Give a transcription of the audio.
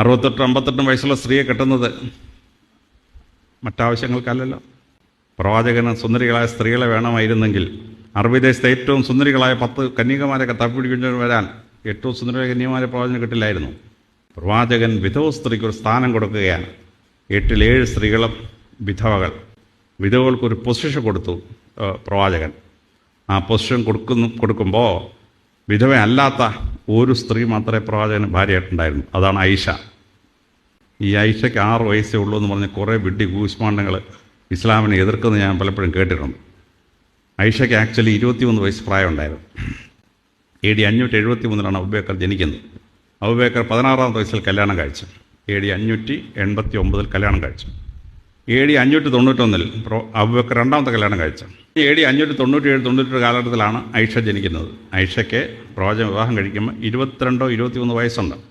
അറുപത്തെട്ടും അമ്പത്തെട്ടും വയസ്സുള്ള സ്ത്രീയെ കെട്ടുന്നത് മറ്റാവശ്യങ്ങൾക്കല്ലല്ലോ. പ്രവാചകന് സുന്ദരികളായ സ്ത്രീകളെ വേണമായിരുന്നെങ്കിൽ അറബിദേശത്തെ ഏറ്റവും സുന്ദരികളായ പത്ത് കന്യകമാരൊക്കെ തപ്പിപ്പിടിക്കൊണ്ട് വരാൻ ഏറ്റവും സുന്ദരികളായ കന്യകമാരെ പ്രവാചകന് കിട്ടില്ലായിരുന്നു. പ്രവാചകൻ വിധവ സ്ത്രീക്ക് ഒരു സ്ഥാനം കൊടുക്കുകയാണ്. എട്ടിലേഴ് സ്ത്രീകളും വിധവകൾ. വിധവകൾക്കൊരു പൊസിഷൻ കൊടുത്തു പ്രവാചകൻ. ആ പൊസിഷൻ കൊടുക്കുന്നു കൊടുക്കുമ്പോൾ വിധവ അല്ലാത്ത ഒരു സ്ത്രീ മാത്രമേ പ്രവാചകന് ഭാര്യയായിട്ടുണ്ടായിരുന്നു. അതാണ് ഐഷ. ഈ ഐഷയ്ക്ക് ആറ് വയസ്സേ ഉള്ളൂ എന്ന് പറഞ്ഞ് കുറേ വിഡ്ഢി കൂശ്മാണ്ഡങ്ങൾ ഇസ്ലാമിനെ എതിർക്കുന്നത് ഞാൻ പലപ്പോഴും കേട്ടിട്ടുണ്ട്. ഐഷയ്ക്ക് ആക്ച്വലി ഇരുപത്തിമൂന്ന് വയസ്സ് പ്രായമുണ്ടായിരുന്നു. എ ഡി അഞ്ഞൂറ്റി എഴുപത്തി മൂന്നിലാണ് അബുബേക്കർ ജനിക്കുന്നത്. അബുബേക്കർ പതിനാറാമത്തെ വയസ്സിൽ കല്യാണം കഴിച്ചു. എ ഡി അഞ്ഞൂറ്റി എൺപത്തി ഒമ്പതിൽ കല്യാണം കഴിച്ചു. എ ഡി അഞ്ഞൂറ്റി തൊണ്ണൂറ്റൊന്നിൽ അബുബക്കർ രണ്ടാമത്തെ കല്യാണം കഴിച്ചു. എ ഡി അഞ്ഞൂറ്റി തൊണ്ണൂറ്റി ഏഴ് തൊണ്ണൂറ്റി കാലഘട്ടത്തിലാണ് ഐഷ ജനിക്കുന്നത്. ഐഷയ്ക്ക് പ്രവാചക വിവാഹം കഴിക്കുമ്പോൾ ഇരുപത്തിരണ്ടോ ഇരുപത്തിമൂന്ന് വയസ്സുണ്ട്.